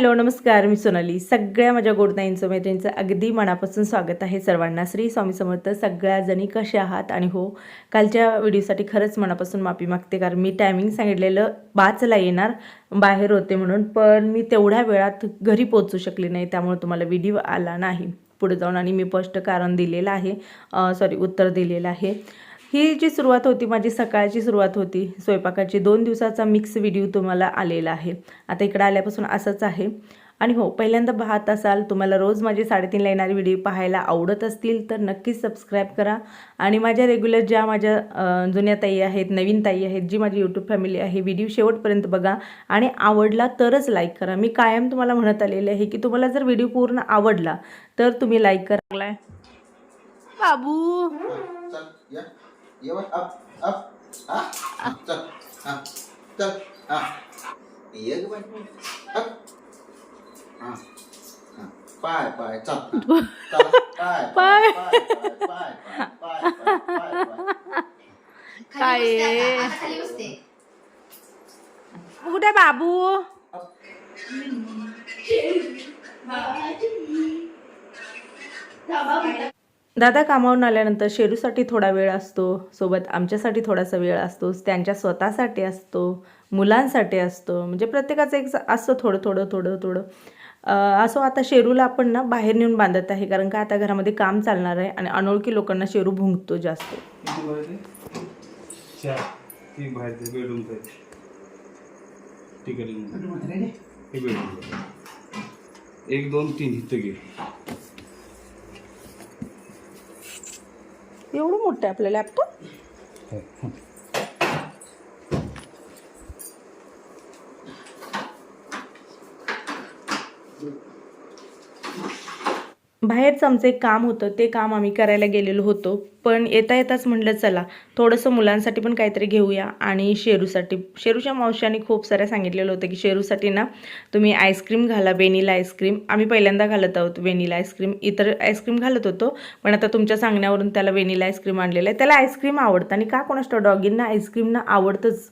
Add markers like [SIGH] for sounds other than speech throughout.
Hello नमस्कार मी सोनाली. सगळ्या माझ्या गोडताईंचं मैत्रिणींचं अगदी मनापासून स्वागत आहे सर्वांना. श्री स्वामी समर्थ सगळ्या जणी आहात? आणि हो कालच्या व्हिडिओसाठी खरंच मनापासून माफी मागते कारण मी टायमिंग सांगितलेलं पाचला येणार बाहेर होते म्हणून पण मी तेवढ्या वेळात घरी पोचू शकले नाही त्यामुळे तुम्हाला व्हिडिओ आला नाही. पुढे जाऊन आणि मी स्पष्ट कारण दिलेलं आहे सॉरी उत्तर दिलेलं आहे. ही जी सुरुवात होती माझी सकाळची सुरुवात होती स्वयंपाकाची दोन दिवसाचा मिक्स व्हिडिओ तुम्हाला आलेला आहे. आता इकडं आल्यापासून असंच आहे. आणि हो पहिल्यांदा पाहत असाल तुम्हाला रोज माझे साडेतीनला येणारे व्हिडिओ पाहायला आवडत असतील तर नक्कीच सबस्क्राईब करा. आणि माझ्या रेग्युलर ज्या माझ्या जुन्या ताई आहेत नवीन ताई आहेत जी माझी यूट्यूब फॅमिली आहे व्हिडिओ शेवटपर्यंत बघा. आणि आवडला तरच लाईक करा. मी कायम तुम्हाला म्हणत आलेले आहे की तुम्हाला जर व्हिडिओ पूर्ण आवडला तर तुम्ही लाईक करा. बाबू! चल या ये वर अप अप हा चल हा चल हा ये ग बाई अप हा हा पाय पाय चल चल पाय पाय. पाय पाय पाय पाय पाय पाय काय आहे? खाली बसते कुठे बाबू दादा कामावरून आल्यानंतर शेरूसाठी थोडा वेळ असतो सोबत आमच्यासाठी थोडासा वेळ असतो त्यांच्या स्वतःसाठी असतो मुलांसाठी असतो म्हणजे प्रत्येकाचं एक असतं थोडं थोडं थोडं थोडं. अं, असं आता शेरूला आपण ना बाहेर नेऊन बांधत आहे कारण का आता घरामध्ये काम चालणार आहे आणि अनोळखी लोकांना शेरू भुंकतो जास्त. एक दोन तीन इथं घे. एवढं मोठं आहे आपलं लॅपटॉप बाहेरचं आमचं एक काम होतं ते काम आम्ही करायला गेलेलो होतो. पण येता येताच म्हटलं चला थोडंसं मुलांसाठी पण काहीतरी घेऊया. आणि शेरूसाठी शेरूच्या मावशाने खूप साऱ्या सांगितलेलं होतं की शेरूसाठी ना तुम्ही आईस्क्रीम घाला वेनिला आईस्क्रीम. आम्ही पहिल्यांदा घालत आहोत वेनिला आईस्क्रीम. इतर आईस्क्रीम घालत होतो पण आता तुमच्या सांगण्यावरून त्याला वेनिला आईस्क्रीम आणलेलं आहे. त्याला आईस्क्रीम आवडतं आणि का कोणाष्ट डॉगींना आईस्क्रीम ना आवडतंच.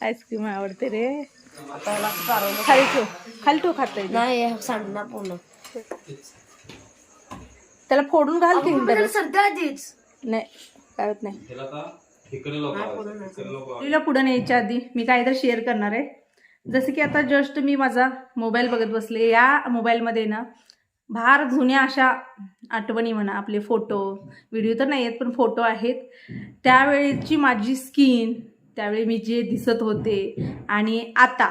आईस्क्रीम आवडते रे. खाली ठेव. खाली ठेव खाता येईल नाही सांडणार पूर्ण. त्याला फोडून घाल की आपल्याला सध्या आधीच नाही काय नाही. तुला पुढे न्यायच्या आधी मी काहीतरी शेअर करणार आहे. जसं की आता जस्ट मी माझा मोबाईल बघत बसले. या मोबाईलमध्ये ना फार जुन्या अशा आठवणी म्हणा आपले फोटो व्हिडिओ तर नाही आहेत पण फोटो आहेत. त्यावेळेची माझी स्किन त्यावेळी मी जे दिसत होते आणि आता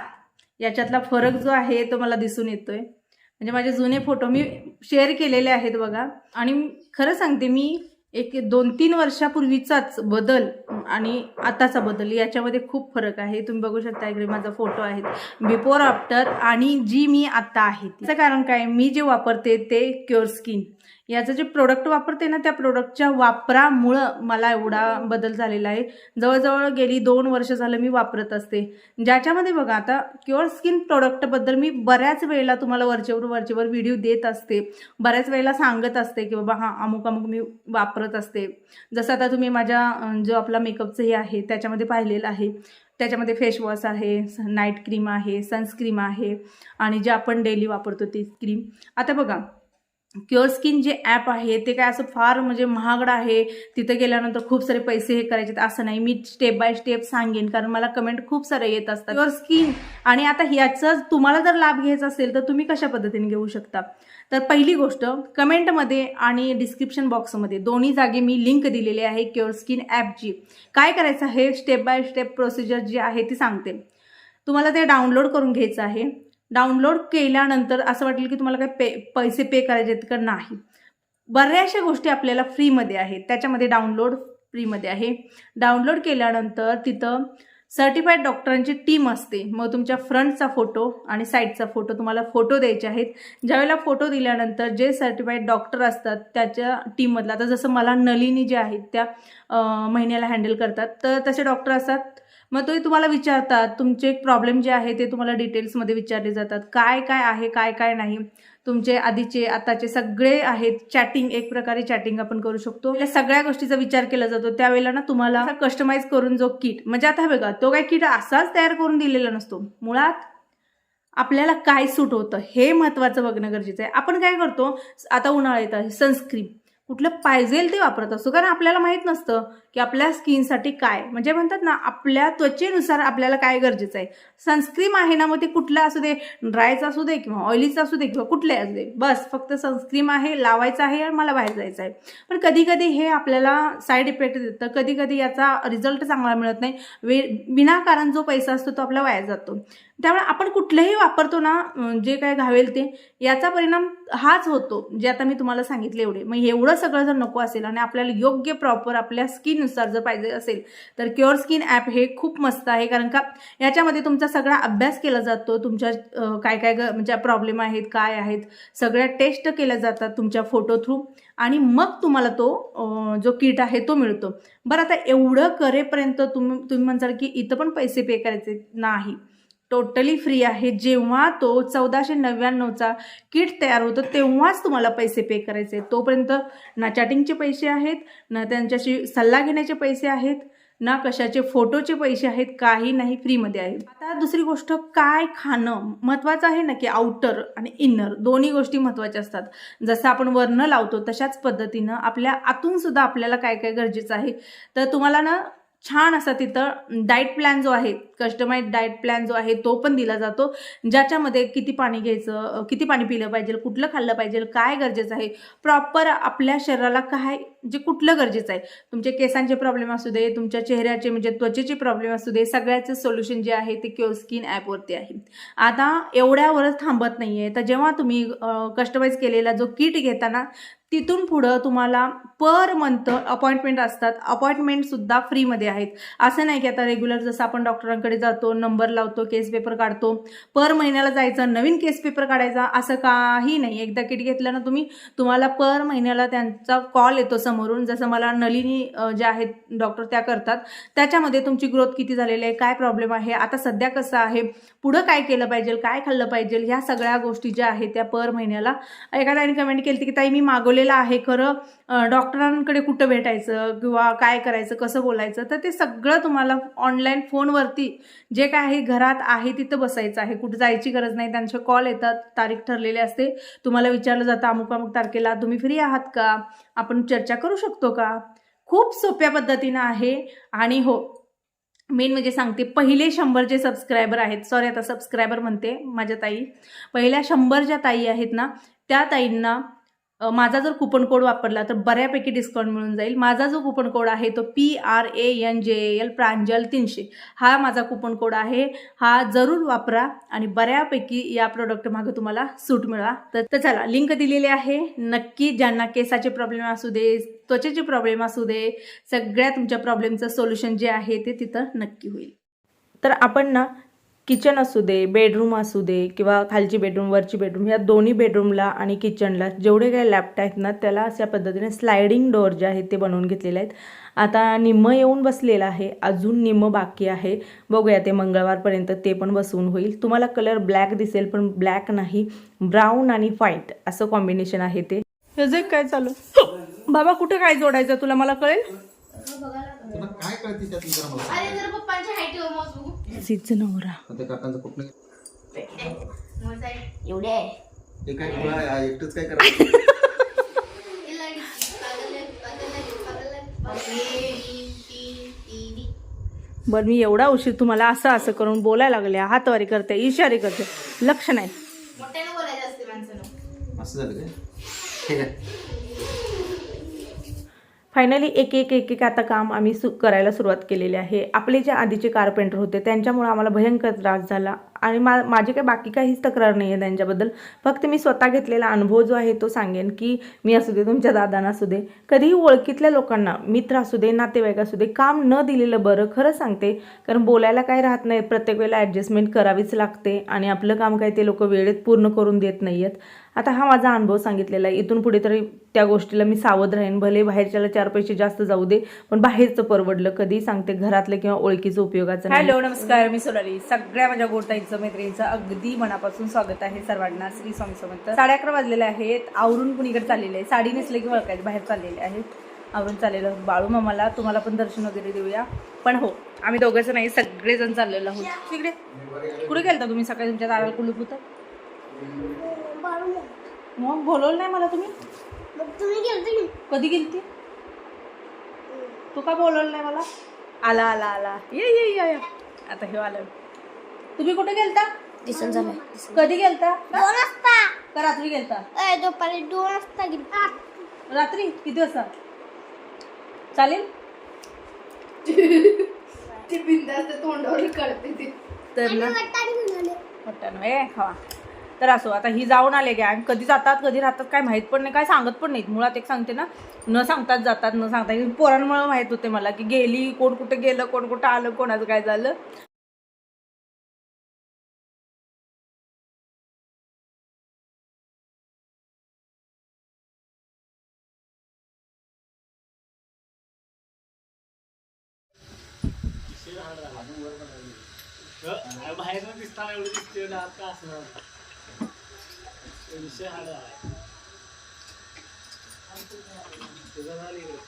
याच्यातला फरक जो आहे तो मला दिसून येतोय. म्हणजे माझे जुने फोटो मी शेअर केलेले आहेत बघा. आणि खरं सांगते मी एक दोन तीन वर्षापूर्वीचाच बदल आणि आताचा बदल याच्यामध्ये खूप फरक आहे. तुम्ही बघू शकता इकडे माझा फोटो आहे. बिफोर आफ्टर आणि जी मी आता आहे. त्याचं कारण काय? मी जे वापरते ते क्युअर स्किन. याचं जे प्रोडक्ट वापरते ना त्या प्रोडक्टच्या वापरामुळं मला एवढा बदल झालेला आहे. जवळजवळ गेली दोन वर्ष झालं मी वापरत असते. ज्याच्यामध्ये बघा आता क्युअर स्किन प्रोडक्टबद्दल मी बऱ्याच वेळेला तुम्हाला वरचेवर वरचेवर व्हिडिओ देत असते. बऱ्याच वेळेला सांगत असते की बाबा हां अमुक अमुक मी वापरत असते. जसं आता तुम्ही माझ्या जो आपला मेकअपचं हे आहे त्याच्यामध्ये पाहिलेलं आहे. त्याच्यामध्ये फेसवॉश आहे नाईट क्रीम आहे सनस्क्रीम आहे आणि जे आपण डेली वापरतो ती क्रीम आता बघा क्युअर स्किन जे ॲप आहे ते काय असं फार म्हणजे महागडं आहे. तिथं गेल्यानंतर खूप सारे पैसे हे करायचे असं नाही. मी स्टेप बाय स्टेप सांगेन कारण मला कमेंट खूप सारे येत असतात. क्युअर स्किन आणि आता ह्याचा तुम्हाला जर लाभ घ्यायचा असेल तर तुम्ही कशा पद्धतीने घेऊ शकता? तर पहिली गोष्ट कमेंटमध्ये आणि डिस्क्रिप्शन बॉक्समध्ये दोन्ही जागे मी लिंक दिलेली आहे क्युअर स्किन ॲपची काय करायचं आहे? स्टेप बाय स्टेप प्रोसिजर जी आहे ती सांगते. तुम्हाला ते डाउनलोड करून घ्यायचं आहे. डाउनलोड केल्यानंतर असं वाटेल की तुम्हाला काय पे पैसे पे करायचे आहेत का नाही. बऱ्याचशा गोष्टी आपल्याला फ्रीमध्ये आहेत. त्याच्यामध्ये डाउनलोड फ्रीमध्ये आहे. डाउनलोड केल्यानंतर तिथं सर्टिफाईड डॉक्टरांची टीम असते. मग तुमच्या फ्रंटचा फोटो आणि साईडचा फोटो तुम्हाला फोटो द्यायचे आहेत. ज्यावेळेला फोटो दिल्यानंतर जे सर्टिफाईड डॉक्टर असतात त्याच्या टीममधला आता जसं मला नलिनी जे आहेत त्या महिन्याला हँडल करतात. तर तसे डॉक्टर असतात मग ते तुम्हाला विचारतात तुमचे प्रॉब्लेम जे आहे ते तुम्हाला डिटेल्समध्ये विचारले जातात. काय काय आहे काय काय नाही. तुमचे आधीचे आताचे सगळे आहेत चॅटिंग एक प्रकारे चॅटिंग आपण करू शकतो. या सगळ्या गोष्टीचा विचार केला जातो. त्यावेळेला ना तुम्हाला कस्टमाइज करून जो किट म्हणजे आता बघा तो काय किट असाच तयार करून दिलेला नसतो. मुळात आपल्याला काय सूट होतं हे महत्त्वाचं बघणं गरजेचं आहे. आपण काय करतो आता उन्हाळा येतं सनस्क्रीन कुठलं पाहिजे ते वापरत असतो. कारण आपल्याला माहीत नसतं की आपल्या स्किनसाठी काय. म्हणजे म्हणतात ना आपल्या त्वचेनुसार आपल्याला काय गरजेचं आहे. सनस्क्रीम आहे ना मग ते कुठलं असू दे ड्रायचं असू दे किंवा ऑइलीचं असू दे किंवा कुठले असू दे. बस फक्त सनस्क्रीम आहे लावायचं आहे आणि मला बाहेर जायचं आहे. पण कधी कधी हे आपल्याला साईड इफेक्ट देतं. कधी कधी याचा रिझल्ट चांगला मिळत नाही. वे विनाकारण जो पैसा असतो तो आपला वाया जातो. त्यामुळे आपण कुठलंही वापरतो ना जे काय घावेल ते याचा परिणाम हाच होतो. जे आता मी तुम्हाला सांगितले एवढे. मग एवढं सगळं जर नको असेल आणि आपल्याला योग्य प्रॉपर आपल्या स्किननुसार जर पाहिजे असेल तर क्युअर स्किन ॲप हे खूप मस्त आहे. कारण का याच्यामध्ये तुमचा सगळा अभ्यास केला जातो. तुमच्या काय काय ग- म्हणजे प्रॉब्लेम आहेत काय आहेत सगळ्या टेस्ट केल्या जातात तुमच्या फोटो थ्रू आणि मग तुम्हाला तो जो किट आहे तो मिळतो. बरं आता एवढं करेपर्यंत तुम्ही तुम्ही म्हणसाल की इथं पण पैसे पे करायचे नाही. टोटली फ्री आहे. जेव्हा तो चौदाशे नव्याण्णवचा किट तयार होतो तेव्हाच तुम्हाला पैसे पे करायचे तोपर्यंत ना चॅटिंगचे पैसे आहेत ना त्यांच्याशी सल्ला घेण्याचे पैसे आहेत ना कशाचे फोटोचे पैसे आहेत काही नाही फ्रीमध्ये आहेत आता दुसरी गोष्ट काय खाणं महत्त्वाचं आहे ना की आउटर आणि इनर दोन्ही गोष्टी महत्त्वाच्या असतात. जसं आपण वर्ण लावतो तशाच पद्धतीनं आपल्या आतून सुद्धा आपल्याला काय काय गरजेचं आहे? तर तुम्हाला ना छान असा तिथं डाएट प्लॅन जो आहे कस्टमाइज डाएट प्लॅन जो आहे तो पण दिला जातो. ज्याच्यामध्ये किती पाणी घ्यायचं किती पाणी पिलं पाहिजे कुठलं खाल्लं पाहिजे काय गरजेचं आहे प्रॉपर आपल्या शरीराला काय जे कुठलं गरजेचं आहे. तुमचे केसांचे प्रॉब्लेम असू दे तुमच्या चेहऱ्याचे म्हणजे त्वचेचे प्रॉब्लेम असू दे सगळ्याचे सोल्युशन जे आहे ते क्युअर स्किन ॲपवरती आहे. आता एवढ्यावरच थांबत नाही आहे तर जेव्हा तुम्ही कस्टमाइज केलेला जो किट घेताना तिथून पुढं तुम्हाला पर मंथ अपॉइंटमेंट असतात. अपॉइंटमेंटसुद्धा फ्रीमध्ये आहेत. असं नाही की आता रेग्युलर जसं आपण डॉक्टरांकडे जातो नंबर लावतो केस पेपर काढतो. पर महिन्याला जायचं नवीन केस पेपर काढायचा असं काही नाही. एकदा किट घेतलं ना तुम्ही तुम्हाला पर महिन्याला त्यांचा कॉल येतो समोरून. जसं मला नलिनी ज्या आहेत डॉक्टर त्या करतात. त्याच्यामध्ये तुमची ग्रोथ किती झालेली आहे काय प्रॉब्लेम आहे आता सध्या कसं आहे पुढं काय केलं पाहिजे काय खाल्लं पाहिजे ह्या सगळ्या गोष्टी ज्या आहेत त्या पर महिन्याला. एखाद्याने कमेंट केली की ताई मी मागवलेलं आहे खरं. डॉक्टरांकडे कुठं भेटायचं किंवा काय करायचं कसं बोलायचं तर ते सगळं तुम्हाला ऑनलाईन फोनवरती जे काय आहे घरात आहे तिथं बसायचं आहे. कुठं जायची गरज नाही त्यांचे कॉल येतात तारीख ठरलेली असते. तुम्हाला विचारलं जातं अमुक अमुक तारखेला तुम्ही फ्री आहात का? आपण चर्चा करू शकतो का? खूप सोप्या पद्धतीनं आहे. आणि हो मेन म्हणजे सांगते पहिले शंभर जे सबस्क्रायबर आहेत सॉरी आता सबस्क्रायबर म्हणते माझ्या ताई. पहिल्या शंभर ज्या ताई आहेत ना त्या ताईंना माझा जर कुपन कोड वापरला तर बऱ्यापैकी डिस्काउंट मिळून जाईल. माझा जो कुपन कोड आहे तो P R A N J L Pranjal तीनशे. हा माझा कुपन कोड आहे. हा जरूर वापरा आणि बऱ्यापैकी या प्रोडक्ट मागे तुम्हाला सूट मिळवा. तर तर चला लिंक दिलेली आहे. नक्की ज्यांना केसाचे प्रॉब्लेम असू दे त्वचेचे प्रॉब्लेम असू दे सगळ्या तुमच्या प्रॉब्लेमचं सोल्युशन जे आहे ते तिथं नक्की होईल. तर आपण ना किचन असू दे बेडरूम असू दे किंवा खालची बेडरूम वरची बेडरूम ह्या दोन्ही बेडरूमला आणि किचनला जेवढे काही लॅपट आहेत ना त्याला अशा पद्धतीने स्लायडिंग डोअर जे आहेत ते बनवून घेतलेले आहेत. आता निम्म येऊन बसलेलं आहे अजून निम्म बाकी आहे. बघूया ते मंगळवारपर्यंत ते पण बसवून होईल. तुम्हाला कलर ब्लॅक दिसेल पण ब्लॅक नाही ब्राऊन आणि व्हाईट असं कॉम्बिनेशन आहे ते. ह्याचं काय चालू? बाबा कुठं काय जोडायचं तुला? मला कळेल? तुला काय कळते त्यात जरा मला अरे जर पप्पांच्या हाईट मोजू सिच नवरा. सांग. त्या काकांचं कुठलं? एवढे ते काय तुला एकटंच काय करायचं? बरं मी एवढा उशीर तुम्हाला असं असं करून बोलायला लागले. हातवारी करते इशारे करते. लक्ष नाही. मोठ्याने बोलायचं असते माणसानं. असं झालं काय? ठीक आहे फायनली एक एक एक एक आता काम आम्ही सु करायला सुरुवात केलेली आहे. आपले जे आधीचे कारपेंटर होते त्यांच्यामुळे आम्हाला भयंकर त्रास झाला. आणि मा माझी काही बाकी काहीच तक्रार नाही आहे त्यांच्याबद्दल. फक्त मी स्वतः घेतलेला अनुभव जो आहे तो सांगेन की मी असू दे तुमच्या दादांना असू दे कधीही ओळखीतल्या लोकांना मित्र असू दे नातेवाईक असू दे काम न दिलेलं बरं खरं सांगते. कारण बोलायला काय राहत नाही प्रत्येक वेळेला ॲडजस्टमेंट करावीच लागते आणि आपलं काम काय ते लोक वेळेत पूर्ण करून देत नाही आहेत आता हा माझा अनुभव सांगितलेला आहे. इथून पुढे तरी त्या गोष्टीला मी सावध राहीन. भले बाहेरच्याला चार पैसे जास्त जाऊ दे पण बाहेरचं परवडलं कधी सांगते. घरातलं किंवा ओळखीचं उपयोगाचं हॅलो नमस्कार. मी सोनाली. सगळ्या माझ्या गोटाईचं मैत्रिणीचं अगदी मनापासून स्वागत आहे सर्वांना. श्री स्वामी समर्थ. साडे अकरा वाजलेले आहेत. आवरून कुणीकडे चाललेले आहे? साडी नेसले की ओळखायचे बाहेर चाललेले आहेत. आवरून चाललेलं बाळू मामाला तुम्हाला पण दर्शन वगैरे देऊया. पण हो आम्ही दोघंचं नाही सगळेजण चाललेलो आहोत. तिकडे कुठे गेलता तुम्ही? सकाळी तुमच्या दाराला कुलूप होतं? मग बोलवलं नाही मला तुम्ही? तुम्ही गेलते कधी गेलती? तू का बोलवलं नाही मला? आला आला आला. ये ये ये ये. आता हे आलं तुम्ही कुठे गेलता? दिसन झालं कधी गेलता? दोन वाजता. का रात्री गेलता? अय दुपारी दोन वाजता गेली रात्री? किती वाजता? चालेल? ती बिंदास्त तोंडावर कळते ती. तर ना. ए खावा. तर असो आता ही जाऊन आले गॅंग. कधी जातात कधी राहतात काय माहीत पण नाही काय सांगत पण नाहीत. मुळात एक सांगते ना न सांगतात जातात न सांगता पोरांमुळे माहीत होते मला की गेली कोण कुठे गेलं कोण कुठं आलं कोणाचं काय झालं.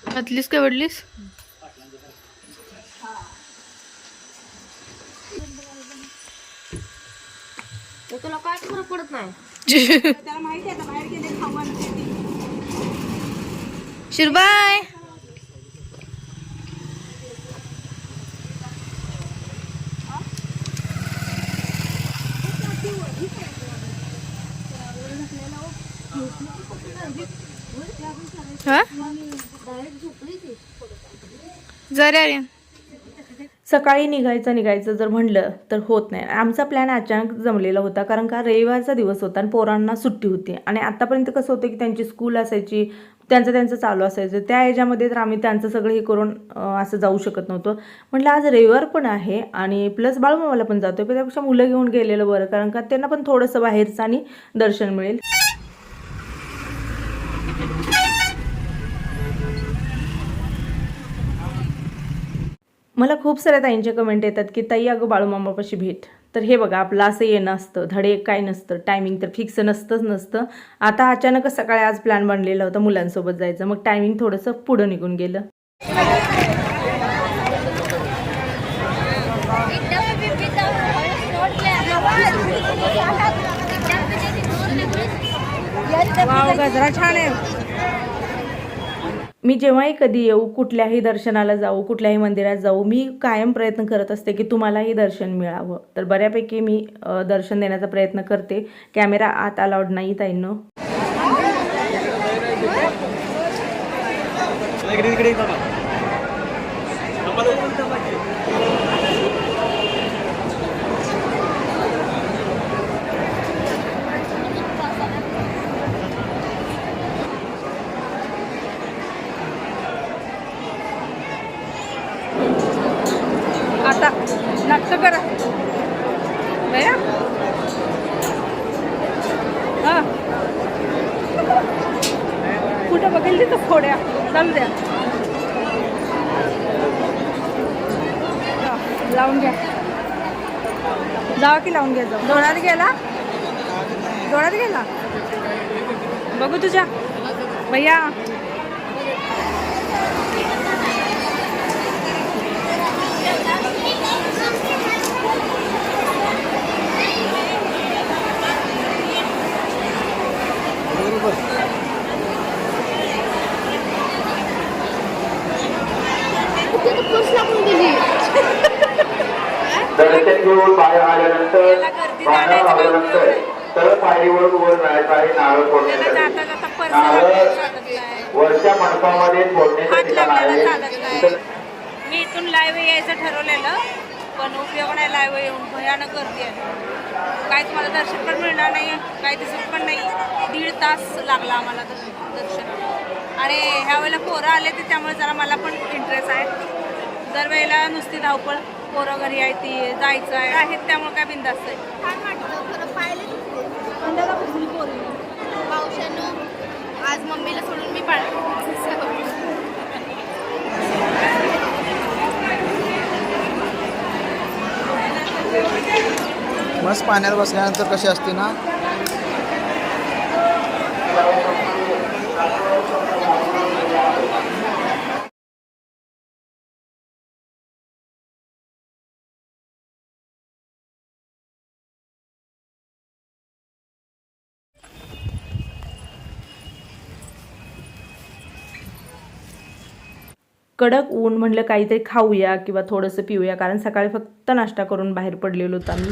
घातलीस काय वडलीस? तुला काय फरक पडत नाही. [LAUGHS] शिरबाय! जरा सकाळी निघायचं निघायचं जर म्हणलं तर होत नाही. आमचा प्लॅन अचानक जमलेला होता कारण का रविवारचा दिवस होता आणि पोरांना सुट्टी होती. आणि आतापर्यंत कसं होतं की त्यांची स्कूल असायची त्यांचं त्यांचं चालू असायचं. त्या याच्यामध्ये तर आम्ही त्यांचं सगळं हे करून असं जाऊ शकत नव्हतो. म्हटलं आज रविवार पण आहे आणि प्लस बाळमामाला पण जातो पण त्यापेक्षा मुलं घेऊन गेलेलं बरं कारण का त्यांना पण थोडंसं बाहेरचं आणि दर्शन मिळेल. मला खूप साऱ्या ताईंच्या कमेंट येतात की ताई अगं बाळूमामापाशी भेट. तर हे बघा आपलं असं येणं असतं धडे काय नसतं टायमिंग तर फिक्स नसतंच नसतं. आता अचानक सकाळी आज प्लॅन बनलेला होता मुलांसोबत जायचं मग टायमिंग थोडंसं पुढं निघून गेलं. गजरा छान आहे. मी जेव्हाही कधी येऊ कुठल्याही दर्शनाला जाऊ कुठल्याही मंदिरात जाऊ मी कायम प्रयत्न करत असते की तुम्हालाही दर्शन मिळावं तर बऱ्यापैकी मी दर्शन देण्याचा प्रयत्न करते कॅमेरा आत अलाउड नाही ताईंनो आता नाटक करा बया हा कुठं बघेल तिथं फोड्या चालू द्या हा, लावून घ्या जावा की लावून घ्या जाऊ डोळ्यात गेला? डोळ्यात गेला? बघू तुझ्या. भैया. दर्शन घेऊन बाहेर आल्यानंतर बाहेर आल्यानंतर तर पायरीवरून वर जायचं आहे नारळ फोडण्यासाठी नारळ वरच्या मंडपामध्ये फोडण्याचं ठिकाण आहे. मी इथून लाईव्ह यायचं ठरवलेलं पण उपयोग नाही लाईव्ह येऊन. भयानक गर्दी आहे. काय तुम्हाला दर्शन पण मिळणार नाही काही दिसत पण नाही. दीड तास लागला आम्हाला दर- दर्शनाला आणि ह्या वेळेला पोरं आले ते त्यामुळे जरा मला पण इंटरेस्ट आहे. दरवेळेला नुसती धावपळ. पोरं घरी आहे ती जायचं आहे आहेत त्यामुळे काय बिंदास्त आहे. छान वाटलं खरं पाहिले अंदाजा बसली पोरं मावशांनो आज मम्मीला सोडून मी पाळ मस्त पाण्यात बसल्यानंतर कशी असते ना? कडक ऊन म्हणलं काहीतरी खाऊया किंवा थोडंसं पिऊया. कारण सकाळी फक्त नाश्ता करून बाहेर पडलेलो होतो आम्ही.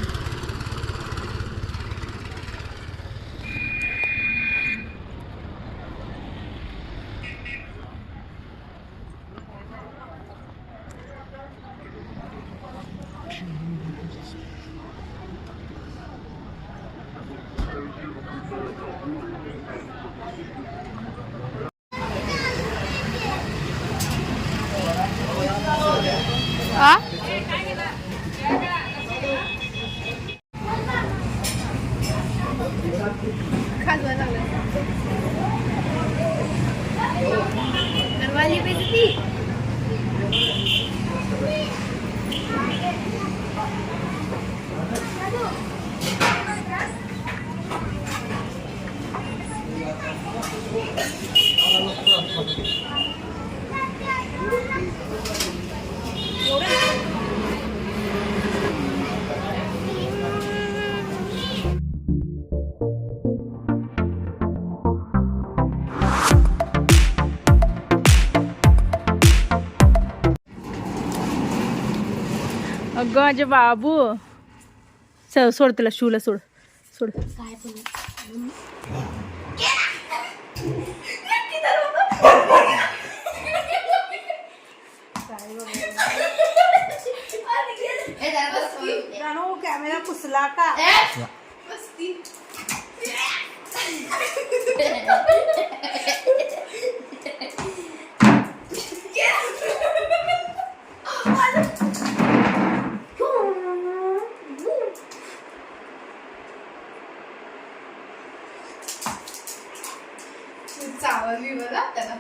हा अगं माझे बाबू. स सोड त्याला शूला सोड. सोड. कॅमेरा पुसला का? चावली बघा त्याला.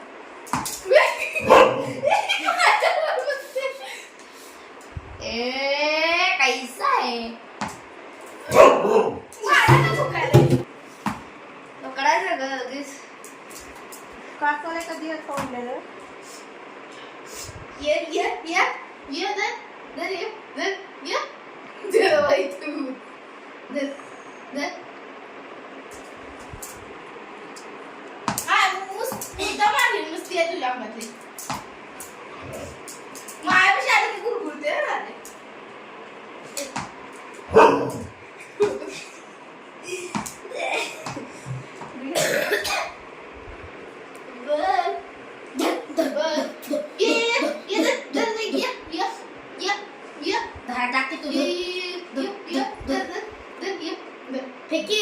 ए कैसा आहे पकडायचं ग लगेच? काकाला कधी फोडलेलं ये ये ये ये दर दर ये दर ये दर बाई तू दर दर हा मुस मुद्दा मारली नुसती आहे तुझ्या मध्ये मायापाशी आलं की गुरगुरते ना रे. बर फेकी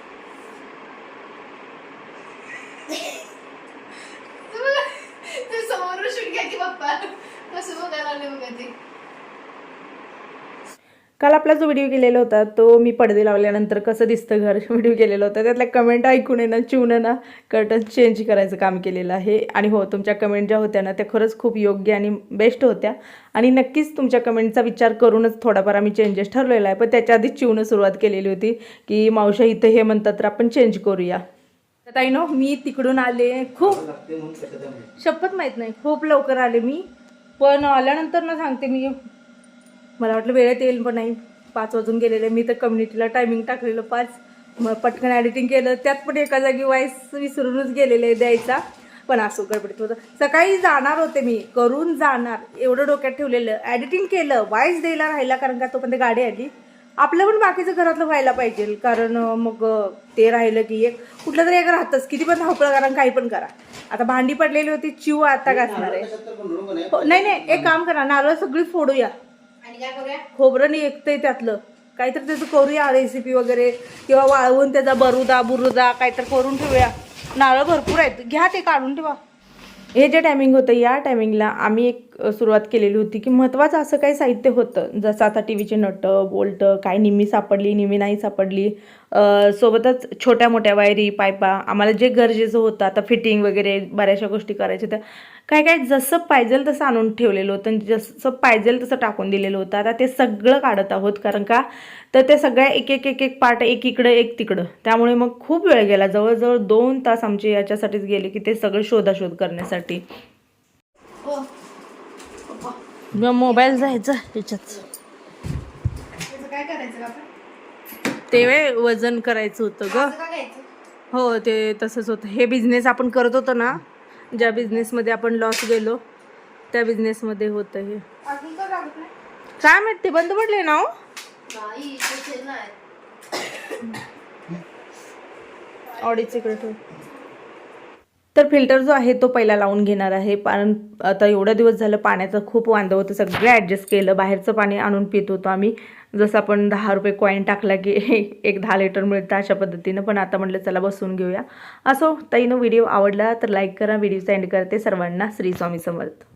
ते समोर शूट घ्या की पप्पा कसं बघायला आले बघा ते काल आपला जो व्हिडिओ केलेला होता तो मी पडदे लावल्यानंतर कसं दिसतं घर? [LAUGHS] व्हिडिओ केलेला होता. त्यातल्या कमेंट ऐकून आहे ना चिवणं ना कर्टन चेंज करायचं काम केलेलं आहे. आणि हो तुमच्या कमेंट ज्या होत्या ना त्या खरंच खूप योग्य आणि बेस्ट होत्या. आणि नक्कीच तुमच्या कमेंटचा विचार करूनच थोडाफार आम्ही चेंजेस ठरलेला आहे. पण त्याच्या आधीच चिवणं सुरुवात केलेली होती की मावशा इथं हे म्हणतात तर आपण चेंज करूया. तर ताई नो मी तिकडून आले. खूप शपथ माहीत नाही. खूप लवकर आले मी. पण आल्यानंतर ना सांगते मी. मला वाटलं वेळेत येईल पण नाही. पाच वाजून गेलेले मी तर कम्युनिटीला टायमिंग टाकलेलं पाच. मग पटकन ॲडिटिंग केलं. त्यात पण एका जागी वाईस विसरूनच गेलेले द्यायचा. पण असो गडबडीत होतं. सकाळी जाणार होते मी. करून जाणार. एवढं डोक्यात ठेवलेलं. ॲडिटिंग केलं. वाईस द्यायला राहिला कारण का तोपर्यंत गाडी आली. आपलं पण बाकीचं घरातलं व्हायला पाहिजे. कारण मग ते राहिलं की एक. कुठलं तरी एक राहतंच. किती पण धावपळ करा काही पण करा. आता भांडी पडलेली होती. चिव आता घासणार आहे. हो, नाही नाही. एक काम करा. नारळ सगळी फोडूया. आणि काय करूया? खोबरं निघतंय त्यातलं. काहीतरी त्याचं करूया रेसिपी वगैरे. किंवा वाळवून त्याचा बरुदा बुरुदा काहीतरी करून ठेवूया. नारळ भरपूर आहेत. घ्या ते काढून ठेवा. हे जे टायमिंग होतं या टायमिंगला आम्ही एक सुरुवात केलेली होती की महत्त्वाचं असं काही साहित्य होतं. जसं आता टी व्हीचे नटं बोल्ट काय निम्मी सापडली निम्मी नाही सापडली. सोबतच छोट्या मोठ्या वायरी पायपा आम्हाला जे गरजेचं होतं आता फिटिंग वगैरे बऱ्याचशा गोष्टी करायच्या होत्या. काय काय जसं पाहिजेल तसं आणून ठेवलेलं होतं. जसं पाहिजेल तसं टाकून दिलेलं होतं. आता ते सगळं काढत आहोत कारण का? तर ते सगळ्या एक एक एक एक पार्ट एक इकडं एक तिकडं. त्यामुळे मग खूप वेळ गेला. जवळजवळ दोन तास आमचे याच्यासाठीच गेले की ते सगळं शोधाशोध करण्यासाठी. हो. मोबाईल जायचा ह्याच्यात. ते वे वजन करायचं होतं ग. हो ते तसंच होतं. हे बिझनेस आपण करत होतो ना ज्या बिझनेसमध्ये आपण लॉस गेलो त्या बिझनेसमध्ये होतं हे. अजून का लागत नाही. काय माहीत ते बंद पडले ना हो? नाही तसे नाही ऑडीच इकडे ठेव. तर फिल्टर जो आहे तो पहिला लावून घेणार आहे. कारण आता एवढा दिवस झालं पाण्याचं खूप वांदं होतं. सगळं ॲडजस्ट केलं. बाहेरचं पाणी आणून पित होतो आम्ही. जसं आपण दहा रुपये कॉईन टाकला की [LAUGHS] एक दहा लिटर मिळतं अशा पद्धतीनं. पण आता म्हटलं चला बसून घेऊया. असो ताईनं व्हिडिओ आवडला तर लाईक करा. व्हिडिओ एंड करते. सर्वांना श्री स्वामी समर्थ.